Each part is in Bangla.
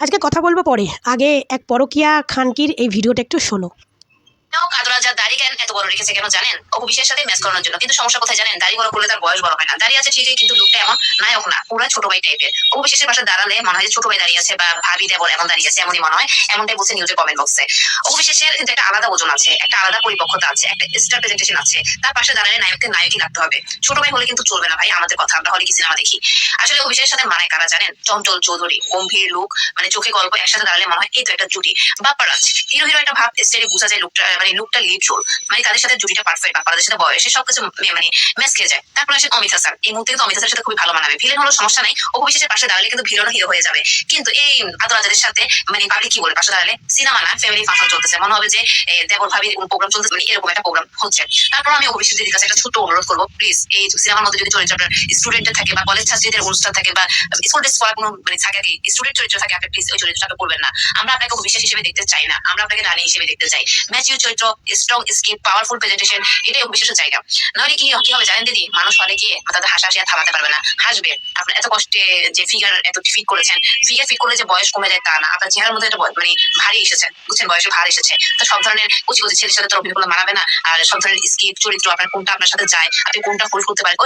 আজকে কথা বলব পরে। আগে এক পরকিয়া খানকির এই ভিডিওটা একটু শোনো। দাড়ি কেন এত বড় রেখেছে কেন জানেন? অপু সাথে ম্যাচ করানোর জন্য। কিন্তু সমস্যা কোথায় জানেন? দাড়ি বড় করলে তার বয়স বড় হয় না। দাঁড়িয়ে আছে ঠিকই, কিন্তু লোকটা এমন নায়ক না। পুরো ছোট ভাই টাইপের অপু পাশে দাঁড়ালে মনে হয় যে ছোট ভাই দাঁড়িয়ে আছে বা ভাবি দেবর এমন দাঁড়িয়ে আছে, এমনই মনে হয়। এমনটাই বলছে নিউজের কমেন্ট বক্সে অপু কিন্তু একটা আলাদা ওজন আছে, একটা আলাদা পরিপক্কতা আছে, একটা স্টার প্রেজেন্টেশন আছে। তার পাশে দাঁড়ালে নায়ককে নায়কই লাগতে হবে। ছোট ভাই হলে কিন্তু চলবে না ভাই, আমাদের কথা। আমরা হলে কি সিনেমা দেখি? আসলে অপু সাথে মানায় কারা জানেন? চঞ্চল চৌধুরী, গম্ভীর লুক মানে চোখে গল্প, একসাথে দাঁড়ালে মনে হয় এই তো একটা জুটি। বাপ্পারাজ হিরো হিরো একটা ভাব স্টাইলে বোঝা যায় লুকটা মানে লুকটা লিড রোল মানে তাদের সাথে জুটিটা পারফেক্ট বাপ্পারাজের সাথে বয়সে সবকিছু মে- মানে ম্যাচ খেয়ে যায়। তারপর আসেন অমিত হাসান এই মুহূর্তে কিন্তু অমিত হাসানের সাথে খুবই ভালো মানাবে। ভিলেন হলো সমস্যা নাই। অপু বিশ্বাসের পাশে দাঁড়ালে কিন্তু ভিলেনও হিরো হয়ে যাবে। কিন্তু এই আদরাজাদের সাথে মানে পাবলিক কি বলে? পাশে দাঁড়ালে সিনেমা না ফ্যামিলি ফাংশন চলতেছে। মনে হবে যে দেবর ভাবির প্রোগ্রাম চলতেছে মানে এরকম একটা প্রোগ্রাম হচ্ছে। তারপর আমি অভিষেক দিদির কাছে একটা ছোট্ট অনুরোধ করব। প্লিজ এই সিনেমার মধ্যে যদি চরিত্রটা স্টুডেন্টের থাকে বা কলেজ ছাত্রীদের অনুষ্ঠান থাকে বা স্কুল ড্রেস করা কোনো মানে থাকে কি স্টুডেন্ট চরিত্র থাকে, আপনি প্লিজ ওই চরিত্রটা করবেন না। আমরা আপনাকে অভিষেক হিসেবে দেখতে চাই না। আমরা আপনাকে রানী হিসেবে দেখতে চাই। ম্যাচিউর চরিত্র স্ট্রং স্কিপ পাওয়ারফুল প্রেজেন্টেশন এটাই অভিষেকের জায়গা। নাহলে কি কি হবে জানেন দিদি? মানুষ তাদের হাসাহাসি আর থামাতে পারবে না। হাসবে। এত কষ্টে যে ফিগার এত ফিট করেছেন ফিগার ফিট করলে যে বয়স কমে যায় তা না। আপনার চেহারার মধ্যে একটা মানে ভারী এসেছে। বুঝছেন? বয়সে এসেছে। তো সব ধরনের কুচি কুচি ছেলের সাথে তো অভিনয় মানাবে না। আর সব ধরনের স্কিপ, চরিত্র, আপনার কোনটা আপনার সাথে যায়, আপনি কোনটা ফুল করতে পারেন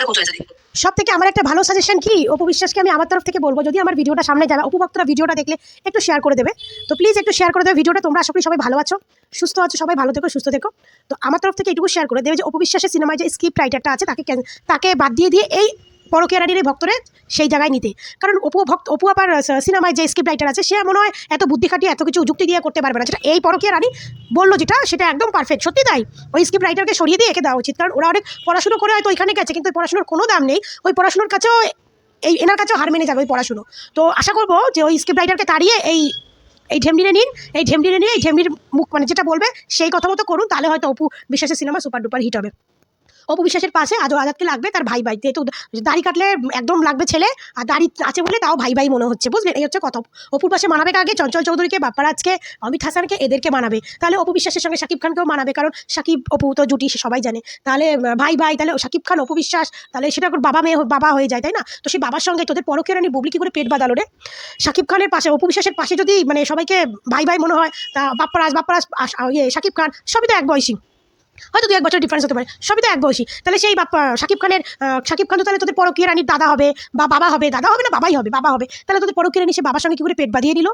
সব থেকে আমার একটা ভালো সাজেশন কি? অপু বিশ্বাসকে আমি আমার তরফ থেকে বলব, যদি আমার ভিডিওটা সামনে যাবে অপু ভক্তরা ভিডিওটা দেখলে একটু শেয়ার করে দেবে। তো প্লিজ একটু শেয়ার করে দেবে ভিডিওটা। তোমরা আশা করি সবাই ভালো আছো, সুস্থ আছো সবাই, ভালো থেকো, সুস্থ থেকো। তো আমার তরফ থেকে এটুকু শেয়ার করে দেবে যে অপবিশ্বাসের সিনেমায় যে স্ক্রিপ্ট রাইটারটা আছে, তাকে তাকে বাদ দিয়ে দিয়ে এই পরকীয়া এই ভক্তরে সেই জায়গায় নিতে। কারণ অপু ভক্ত অপু আবার সিনেমায় যে স্ক্রিপ্ট রাইটার আছে, সে মনে হয় এত বুদ্ধি খাটিয়ে এত কিছু যুক্তি দিয়ে করতে পারবে না। যেটা এই পরকীয়া রানী বলল যেটা, সেটা একদম পারফেক্ট সত্যি তাই? ওই স্ক্রিপ্ট রাইটারকে সরিয়ে দিয়ে একে দেওয়া উচিত। কারণ ওরা অনেক পড়াশুনো করে হয়তো ওইখানে গেছে, কিন্তু পড়াশুনোর কোনো দাম নেই। ওই পড়াশুনোর কাছেও, এই, এনার কাছেও হার মেনে যাবে ওই পড়াশুনো। তো আশা করব যে ওই স্ক্রিপ্ট রাইটারকে তাড়িয়ে এই এই ঢেমডিরে নিন, এই ঢেমডিরে নিয়ে, এই ঢেমডির মুখ মানে যেটা বলবে, সেই কথা মতো করুন, তাহলে হয়তো অপু বিশ্বাসের সিনেমা সুপার ডুপার হিট হবে। অপু বিশ্বাসের পাশে আজও আজাদকে লাগবে তার ভাই ভাই। যেহেতু দাড়ি কাটলে একদম লাগবে ছেলে, আর দাড়ি আছে বলে তাও ভাই ভাই মনে হচ্ছে বুঝলেন এই হচ্ছে কথা। অপুর পাশে মানাবে আগে চঞ্চল চৌধুরীকে, বাপ্পারাজকে, অমিত হাসানকে, এদেরকে মানাবে। তাহলে অপু বিশ্বাসের সঙ্গে শাকিব খানকেও মানাবে, কারণ শাকিব, অপু তো জুটি সবাই জানে। তাহলে ভাই ভাই, তাহলে শাকিব খান অপু বিশ্বাস তাহলে সেটা বাবা মেয়ে, বাবা হয়ে যায়, তাই না? তো সেই বাবার সঙ্গে তোদের পরকের রানী বুবলি কি করে পেট বাঁধালো রে? শাকিব খানের পাশে অপু বিশ্বাসের পাশে যদি মানে সবাইকে ভাই ভাই মনে হয়, তা বাপ্পারাজ বাপ্পারাজ ইয়ে শাকিব খান, সবই তো এক বয়সী। হয়তো দু এক বছর ডিফারেন্স হতে পারে। সবই তো এক বয়সী। তাহলে সেই শাকিব খানের শাকিব খান তো তাহলে তোদের পরকীয় রানীর দাদা হবে বা বাবা হবে। দাদা হবে না, বাবাই হবে, বাবা হবে। তাহলে তোদের পরকীয় রানী সে বাবার সঙ্গে কি করে পেট বাঁধিয়ে নিল?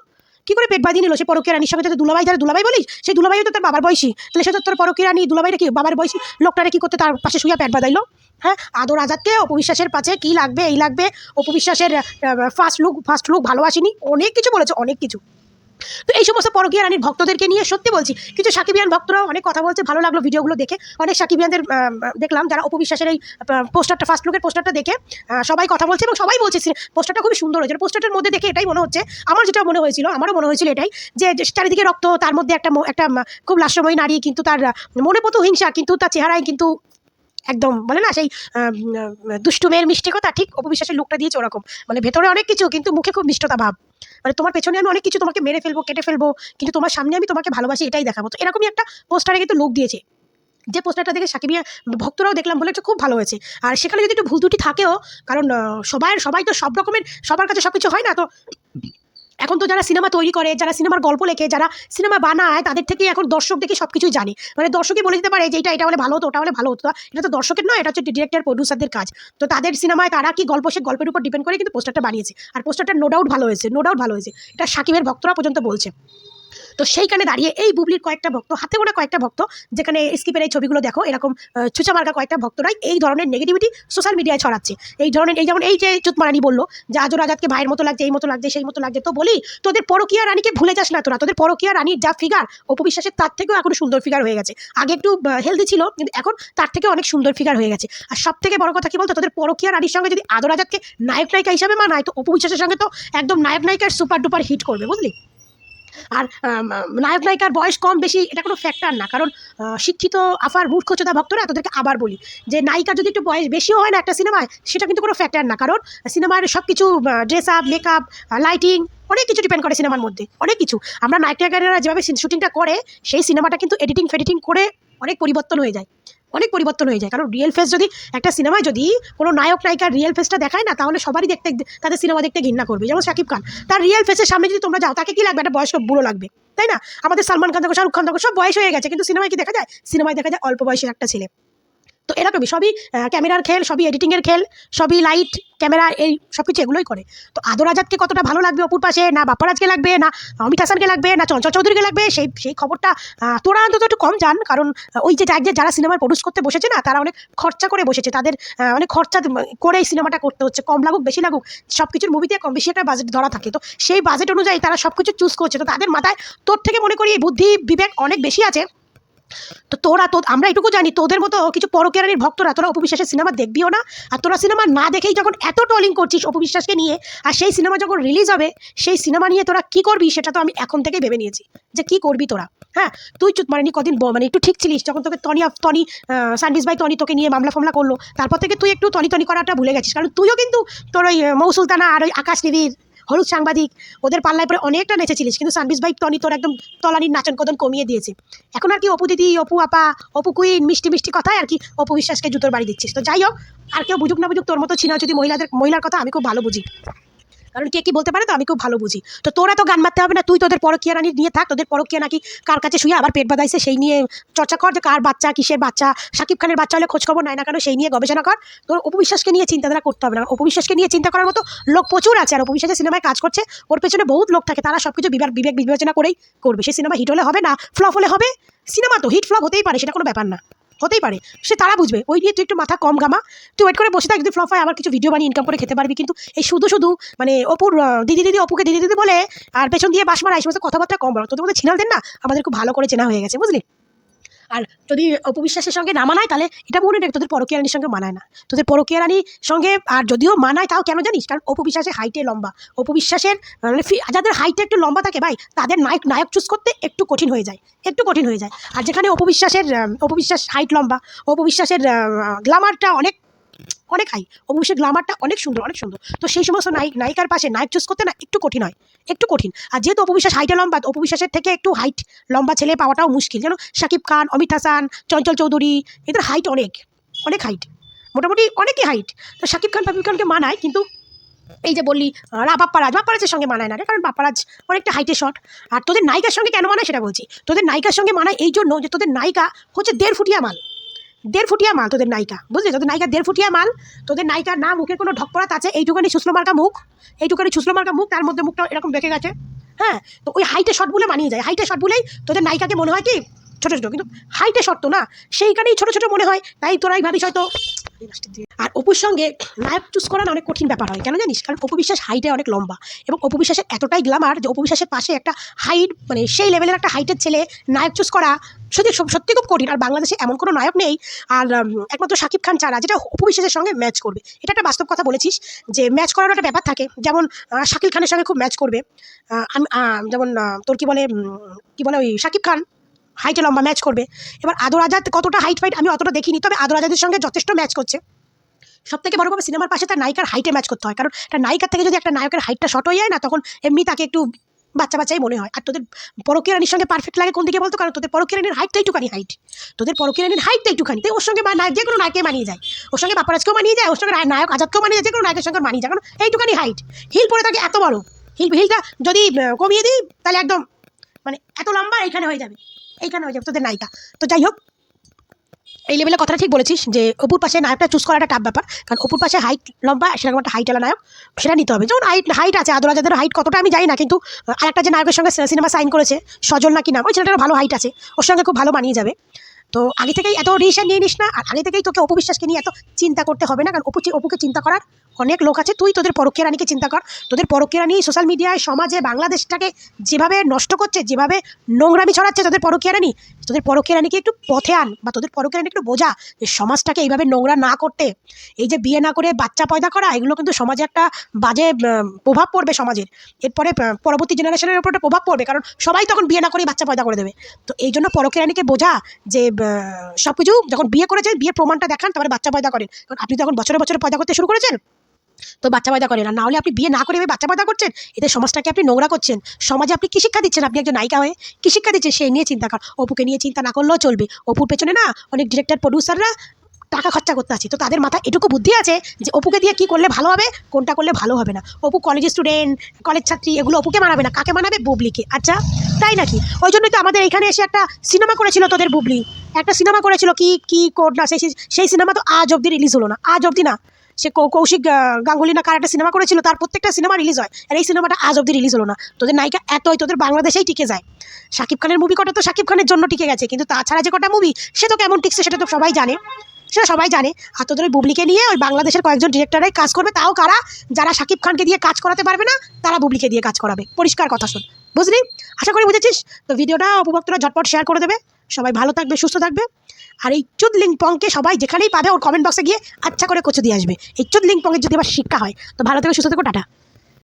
কি করে পেট বাঁধিয়ে নিল? সে পরকীয় রানীর সঙ্গে? তোদের দুলাভাই যারা দুলাভাই বলিস? সেই দুলাভাইও তো তার বাবার বয়সী। তাহলে সে তোর পরকীয় রানী দুলাভাইরা কি বাবার বয়সী? লোকটারে কী করতে তার পাশে শুয়ে পেট বাঁধাইলো? হ্যাঁ? আদর আজাদকে অপবিশ্বাসের পাশে কি লাগবে, এই লাগবে? অপবিশ্বাসের ফার্স্ট লুক ফার্স্ট লুক ভালোবাসিনি? অনেক কিছু বলেছে, অনেক কিছু। তো এই সমস্ত পরকীয়া রানীর ভক্তদেরকে নিয়ে সত্যি বলছি কিছু সাকিবিয়ান ভক্তরাও অনেক কথা বলছে ভালো লাগল ভিডিওগুলো দেখে। অনেক সাকিবিয়ানদের দেখলাম যারা অপবিশ্বাসের এই পোস্টারটা ফার্স্ট লুকের পোস্টারটা দেখে সবাই কথা বলছে এবং সবাই বলছে পোস্টারটা খুবই সুন্দর হয়েছে। পোস্টারটার মধ্যে দেখে এটাই মনে হচ্ছে আমার যেটা মনে হয়েছিল আমারও মনে হয়েছিল এটাই যে চারিদিকে রক্ত তার মধ্যে একটা একটা খুব লাস্যময়ী নারী কিন্তু তার মনে পতো হিংসা কিন্তু তার চেহারায় কিন্তু একদম বলে না সেই আহ, উম, দুষ্টু মেয়ের মিষ্টি কথা ঠিক অপবিশ্বাসের লুকটা দিয়েছে ওরকম। মানে ভেতরে অনেক কিছু কিন্তু মুখে খুব মিষ্টতা ভাব। মানে তোমার পেছনে আমি অনেক কিছু তোমাকে মেরে ফেলব, কেটে ফেলব, কিন্তু তোমার সামনে আমি তোমাকে ভালোবাসি, এটাই দেখাবো। তো এরকমই একটা পোস্টারে কিন্তু লোক দিয়েছে। যে পোস্টারটা দেখে সাকিবিয়া, ভক্তরাও দেখলাম বলে একটা খুব ভালো হয়েছে। আর সেখানে যদি একটু ভুল ত্রুটি থাকেও, কারণ সবাই সবাই তো সব রকমের, সবার কাছে সব কিছু হয় না, তো এখন তো যারা সিনেমা তৈরি করে, যারা সিনেমার গল্প লেখে, যারা সিনেমা বানায়, তাদের থেকে এখন দর্শক দেখে সব কিছুই জানে। মানে দর্শকই বলে দিতে পারে যে এটা এটা হলে ভালো হতো, ওটা হলে ভালো হতো। এটা তো দর্শকের নয়, এটা হচ্ছে ডিরেক্টর প্রডিউসারদের কাজ। তো তাদের সিনেমায় তারা কি গল্প, সে গল্পের উপর ডিপেন্ড করে? কিন্তু পোস্টারটা বানিয়েছে। আর পোস্টারটা নো ডাউট ভালো হয়েছে নো ডাউট ভালো হয়েছে। এটা সাকিবের ভক্তরা পর্যন্ত বলছে। তো সেইখানে দাঁড়িয়ে এই বুবলির কয়েকটা ভক্ত, হাতে গোনা কয়েকটা ভক্ত, যেখানে স্কিপের এই ছবিগুলো দেখো, এরকম ছুঁচা মার্কা কয়েকটা ভক্তরাই এই ধরনের নেগেটিভিটি সোশ্যাল মিডিয়ায় ছড়াচ্ছে। এই ধরনের, এই যেমন, এই যে চুতমারানি বলল যে আজও রাজাতকে ভাইয়ের মতো লাগছে, এই মতো লাগছে, সেই মতো লাগছে, তো বলি, তোদের পরকীয়া রানীকে ভুলে যাস না তোরা, তোদের পরকীয়া রানীর যা ফিগার অপবিশ্বাসের তার থেকেও এখন সুন্দর ফিগার হয়ে গেছে। আগে একটু হেলদি ছিল, কিন্তু এখন তার থেকে অনেক সুন্দর ফিগার হয়ে গেছে। আর সব থেকে বড় কথা কি বলতো, তোদের পরকীয়া রানীর সঙ্গে যদি আদর আজাদকে নায়ক নায়িকা হিসাবে মানায়, তো অপবিশ্বাসের সঙ্গে তো একদম নায়ক নায়িকার সুপার ডুপার হিট করবে, বুঝলি? আর নায়ক নায়িকার বয়স কম বেশি, এটা কোনো ফ্যাক্টর না। কারণ শিক্ষিত আফার মূর্খচোদা ভক্তরা, তোদেরকে আবার বলি যে, নায়িকার যদি একটু বয়স বেশিও হয় না একটা সিনেমায়, সেটা কিন্তু কোনো ফ্যাক্টর না। কারণ, সিনেমার সব কিছু ড্রেস আপ মেকআপ লাইটিং অনেক কিছু ডিপেন্ড করে সিনেমার মধ্যে, অনেক কিছু। আমরা নায়ক নায়িকারা যেভাবে শুটিংটা করে, সেই সিনেমাটা কিন্তু এডিটিং ফেডিটিং করে অনেক পরিবর্তন হয়ে যায়। অনেক পরিবর্তন হয়ে যায়। কারণ রিয়েল ফেস যদি একটা সিনেমায় যদি কোনো নায়ক, নায়িকার রিয়েল ফেসটা দেখায় না, তাহলে সবারই দেখতে, তাদের সিনেমা দেখতে ঘৃণা করবে। যেমন শাকিব খান। তার রিয়েল ফেসের সামনে যদি তোমরা যাও, তাকে কি লাগবে? একটা বয়স্ক বুড়ো লাগবে। তাই না? আমাদের সালমান খান দেখো, শাহরুখ খান দেখো, সব বয়স হয়ে গেছে। কিন্তু সিনেমায় কি দেখা যায়? সিনেমায় দেখা যায় অল্প বয়সের একটা ছেলে। তো এরকমই সবই ক্যামেরার খেল, সবই এডিটিংয়ের খেল, সবই লাইট ক্যামেরা এই সব কিছু এগুলোই করে। তো আদর আজাদকে কতটা ভালো লাগবে অপুর পাশে? না বাপ্পারাজকে লাগবে? না অমিত হাসানকে লাগবে? না চঞ্চল চৌধুরীকে লাগবে? সেই সেই খবরটা তোরা অন্তত একটু কম জান, কারণ ওই যে যে যারা সিনেমার প্রডিউস করতে বসেছে না, তারা অনেক খরচা করে বসেছে। তাদের অনেক খরচা করে এই সিনেমাটা করতে হচ্ছে। কম লাগুক, বেশি লাগুক সব কিছুর মুভিতে কম বেশি একটা বাজেট ধরা থাকে। তো সেই বাজেট অনুযায়ী তারা সব কিছু চুজ করছে। তো তাদের মাথায় তোর থেকে মনে করি এই বুদ্ধি, বিবেক অনেক বেশি আছে। তো তোরা তো আমরা এটুকু জানি তোদের মতো কিছু পরকেরানির ভক্তরা তোরা অপবিশ্বাসের সিনেমা দেখবিও না আর তোরা সিনেমা না দেখেই যখন এত টলিং করছিস অপবিশ্বাসকে নিয়ে আর সেই সিনেমা যখন রিলিজ হবে সেই সিনেমা নিয়ে তোরা কি করবি সেটা তো আমি এখন থেকেই ভেবে নিয়েছি যে কি করবি তোরা হ্যাঁ? তুই চুত মানে কদিন মানে একটু ঠিক ছিলিস যখন তোকে তনি আফ- তনি সানভিস ভাই তনি তোকে নিয়ে মামলা ফামলা করল তারপর থেকে তুই একটু তনি তনি করাটা ভুলে গেছিস কারণ তুইও কিন্তু তোর ওই আহ, মৌ সুলতানা আর ওই আকাশ নিবির হলুদ সাংবাদিক, ওদের পাল্লায় পরে অনেকটা নেচেছিলিস, কিন্তু সানবিস ভাই টনি তোর একদম তলানির নাচন কদন কমিয়ে দিয়েছে। এখন আর কি অপু দিদি, অপু আপা, অপু কুইন, মিষ্টি মিষ্টি কথায় আর কি অপু বিশ্বাসকে জুতোর বাড়ি দিচ্ছিস। তো যাই হোক, আর কেউ বুঝুক না বুঝুক, তোর মতো ছিনা যদি মহিলাদের, মহিলার কথা আমি খুব ভালো বুঝি। কারণ কে কি বলতে পারে তো আমি খুব ভালো বুঝি। তো তোরা তো গান মারতে হবে না, তুই তোদের পরকিয়া রানী নিয়ে থাক, তোদের পরকিয়া নাকি কার কাছে শুয়ে আবার পেট বাঁধাইছে সেই নিয়ে চর্চা কর যে কার বাচ্চা, কিসের বাচ্চা, সাকিব খানের বাচ্চা হলে খোঁজ খবর নাই না কেন সেই নিয়ে গবেষণা কর। তোর উপবিশ্বাসকে নিয়ে চিন্তাধারা করতে হবে না উপবিশ্বাসকে নিয়ে চিন্তা করার মতো লোক প্রচুর আছে আর উপবিশ্বাসের সিনেমায় কাজ করছে, ওর পেছনে বহুত লোক থাকে, তারা সব কিছু বিবেক বিবেক বিবেচনা করেই করবে। সে সিনেমা হিট হলে হবে না ফ্লপ হলে হবে, সিনেমা তো হিট ফ্লপ হতেই পারে, সেটা কোনো ব্যাপার না। হতেই পারে। সে তারা বুঝবে। ওই নিয়ে তুই একটু মাথা কম ঘামা। তুই ওয়েট করে বসে থাক। যদি ফ্লপ হয়, আবার কিছু ভিডিও বানিয়ে ইনকাম করে খেতে পারবি। কিন্তু এই শুধু শুধু মানে অপুর দিদি দিদি, অপুকে দিদি দিদি বলে, আর পেছন দিয়ে বাস মারা, এই সমস্ত কথাবার্তা কম বলো। তোদের মধ্যে ছিনাল দেন না? আমাদের খুব ভালো করে চেনা হয়ে গেছে, বুঝলি? আর যদি অপবিশ্বাসের সঙ্গে না মানায়, তাহলে এটা মনে রাখ তোদের পরকীয় রানীর সঙ্গে মানায় না। তোদের পরকীয় রানীর সঙ্গে আর যদিও মানায়, তাও কেন জানিস? কারণ অপবিশ্বাসের হাইটে লম্বা। অপবিশ্বাসের মানে যাদের হাইটে একটু লম্বা থাকে ভাই, তাদের নায়ক নায়ক চুজ করতে একটু কঠিন হয়ে যায়। একটু কঠিন হয়ে যায়। আর যেখানে অপবিশ্বাসের অপবিশ্বাস হাইট লম্বা, অপবিশ্বাসের গ্লামারটা অনেক অনেক হাই অপবিশ্বাসের গ্লামারটা অনেক সুন্দর অনেক সুন্দর। তো সেই সমস্ত নায়ক, নায়িকার পাশে নায়ক চুজ করতে না একটু কঠিন হয়, একটু কঠিন। আর যেহেতু অপবিশ্বাস হাইটে লম্বা অপবিশ্বাসের থেকে একটু হাইট লম্বা ছেলে পাওয়াটাও মুশকিল। যেন শাকিব খান অমিত হাসান, চঞ্চল চৌধুরী, এদের হাইট অনেক অনেক হাইট মোটামুটি অনেকই হাইট তো শাকিব খান ফাকিব খানকে মানায়, কিন্তু এই যে বললি বাপ্পারাজ বাপ্পারাজের সঙ্গে মানায় না রে, কারণ বাপ্পারাজ অনেকটা হাইটে শট আর তোদের নায়িকার সঙ্গে কেন মানায় সেটা বলছি? তোদের নায়িকার সঙ্গে মানায় এই জন্য যে তোদের নায়িকা হচ্ছে দেড় ফুটিয়া মাল। দেড় ফুটিয়া মাল তোদের নায়িকা, বুঝলি? তোদের নায়িকা দেড় ফুটিয়া মাল, তোদের নায়িকা না মুখের কোনো ঢকপড়াত আছে এইটুকানি সুসলো মার্কা মুখ, এইটুকানি সুসলো মার্কা মুখ, তার মধ্যে মুখটা এরকম দেখে গেছে হ্যাঁ? তো ওই হাইটে শট বলে মানিয়ে যায়, হাইটে শট বলেই তোদের নায়িকাকে মনে হয় কি ছোটো ছোটো, কিন্তু হাইটে শর্ত না। সেইখানেই ছোটো ছোটো মনে হয়। তাই তোরাই ভাবিস হয়তো। আর অপুর সঙ্গে নায়ক চুজ করা না অনেক কঠিন ব্যাপার হয়। কেন জানিস? কারণ অপু বিশ্বাস হাইটে অনেক লম্বা। এবং অপু বিশ্বাসের এতটাই গ্লামার যে অপু বিশ্বাসের পাশে একটা হাইট মানে সেই লেভেলের একটা হাইটের ছেলে নায়ক চুজ করা সত্যি সত্যি খুব কঠিন। আর বাংলাদেশে এমন কোনো নায়ক নেই। আর একমাত্র শাকিব খান ছাড়া, যেটা অপু বিশ্বাসের সঙ্গে ম্যাচ করবে। এটা একটা বাস্তব কথা বলেছিস যে ম্যাচ করার একটা ব্যাপার থাকে। যেমন শাকিব খানের সঙ্গে খুব ম্যাচ করবে। আমি যেমন তোর কি বলে কি বলে ওই শাকিব খান? হাইটে লম্বা ম্যাচ করবে। এবার আদর আজাদ কতটা হাইট ফাইট আমি অতটা দেখিনি, তবে আদর আজাদের সঙ্গে যথেষ্ট ম্যাচ করছে। সব থেকে বড় সিনেমার পাশে তার নায়িকার হাইটে ম্যাচ করতে হয়, কারণ একটা নায়িকার থেকে যদি একটা নায়কের হাইটটা শর্ট হয়ে যায় না, তখন এমনি তাকে একটু বাচ্চা বাচ্চাই মনে হয়। আর তোদের পরকীয় রানীর সঙ্গে পারফেক্ট লাগে কোন দিকে বলতো? কারণ তোদের পরকীয় রানীর হাইটটা একটুখানি হাইট তোদের পরকীয় রানীর হাইটটা একটুখানি। তাই ওর সঙ্গে যে কোনো নায়কে মানিয়ে যায়। ওর সঙ্গে বাপারাজকেও মানিয়ে যায়, ওর সঙ্গে নায়ক আজাদকেও মানিয়ে যায় যে কোনো নায়কের সঙ্গে মানিয়ে যায়। কারণ এইটুখানি হাইট হিল পরে থাকে এত বড়। হিল হিলটা যদি কমিয়ে দিই, তাহলে একদম মানে এত লম্বা এখানে হয়ে যাবে। এইখানে হয়ে যাবে তোদের নায়িকা। তো যাই হোক, এই লেভেলের কথাটা ঠিক বলেছিস যে অপুর পাশে নায়কটা চুজ করা একটা টাফ ব্যাপার। কারণ অপুর পাশে হাইট লম্বা, সেরকম একটা হাইট হাইটওয়ালা নায়ক, সেটা নিতে হবে। যেমন হাইট হাইট আছে আদর আজাদের হাইট কতটা আমি জানি না, কিন্তু আরেকটা যে নায়কের সঙ্গে সিনেমা সাইন করেছে, সজল না কি নাম, ওই ছেলেটার ভালো হাইট আছে, ওর সঙ্গে খুব ভালো মানিয়ে যাবে। তো আগে থেকেই এত ডিসিশন নিয়ে নিস না, আর আগে থেকেই তোকে অপু বিশ্বাসকে নিয়ে এত চিন্তা করতে হবে না, কারণ অপু অপুকে চিন্তা করার অনেক লোক আছে, তুই তোদের পরকীয় রানীকে চিন্তা কর। তোদের পরকীয় রানী সোশ্যাল মিডিয়ায় সমাজে বাংলাদেশটাকে যেভাবে নষ্ট করছে, যেভাবে নোংরামি ছড়াচ্ছে তোদের পরকীয় রানী, তোদের পরকীয় রানীকে একটু পথে আন বা তোদের পরকীয় রানী একটু বোঝা যে সমাজটাকে এইভাবে নোংরা না করতে। এই যে বিয়ে না করে বাচ্চা পয়দা করা, এগুলো কিন্তু সমাজে একটা বাজে প্রভাব পড়বে সমাজের। এরপরে পরবর্তী জেনারেশনের উপর একটা প্রভাব পড়বে, কারণ সবাই তখন বিয়ে না করেই বাচ্চা পয়দা করে দেবে। তো এই জন্য পরকীয় রানীকে বোঝা যে সব কিছু যখন বিয়ে করেছেন বিয়ের প্রমাণটা দেখান, তারপরে বাচ্চা পয়দা করেন। কারণ আপনি তখন বছরে বছরে পয়দা করতে শুরু করেছেন। তো বাচ্চা পয়দা আর না হলে আপনি বিয়ে না করে বাচ্চা পয়দা করছেন? এতে সমাজটাকে আপনি নোংরা করছেন। সমাজে আপনি কি শিক্ষা দিচ্ছেন? আপনি একজন নায়িকা হয়ে কি শিক্ষা দিচ্ছেন? সেই নিয়ে চিন্তা কর। অপুকে নিয়ে চিন্তা না করলেও চলবে। অপুর পেছনে না অনেক ডিরেক্টর প্রডিউসাররা টাকা খরচা করতে আছে। তো তাদের মাথায় এটুকু বুদ্ধি আছে যে অপুকে দিয়ে কি করলে ভালো হবে, কোনটা করলে ভালো হবে না। অপু কলেজ স্টুডেন্ট কলেজ ছাত্রী, এগুলো অপুকে মানাবে না। কাকে মানাবে? বুবলিকে। আচ্ছা তাই নাকি? ওই জন্যই তো আমাদের এখানে এসে একটা সিনেমা করেছিল তোদের বুবলি। একটা সিনেমা করেছিল কি কি কোড না, সেই সেই সিনেমা তো আজ অবধি রিলিজ হলো না। আজ অবধি না। সে কৌশিক গাঙ্গুলি না কার একটা সিনেমা করেছিল, তার প্রত্যেকটা সিনেমা রিলিজ হয়। আর এই সিনেমাটা আজ অব্দি রিলিজ হলো না। তোদের নায়িকা এতই তোদের বাংলাদেশেই টিকে যায়। শাকিব খানের মুভি কটা তো শাকিব খানের জন্য টিকে গেছে, কিন্তু তাছাড়া যে কটা মুভি সে তো কেমন টিকছে সেটা তো সবাই জানে। সেটা সবাই জানে। আর তোদের ওই বুবলিকে নিয়ে ওই বাংলাদেশের কয়েকজন ডিরেক্টরাই কাজ করবে, তাও কারা? যারা শাকিব খানকে দিয়ে কাজ করাতে পারবে না, তারা বুবলিকে দিয়ে কাজ করাবে। পরিষ্কার কথা শোন। বুঝলি? আশা করি বুঝেছিস? তো ভিডিওটা উপভোক্তরা ঝটপট শেয়ার করে দেবে। সবাই ভালো থাকবে, সুস্থ থাকবে। আর এই চুদলিং পংকে সবাই যেখানেই পাবে ওর কমেন্ট বক্সে গিয়ে আচ্ছা করে কোচে দিয়ে আসবে। এই চুদলিং পংয়ের যদি আবার শিক্ষা হয়, তো ভালো থেকে, সুস্থ থেকো, টাটা।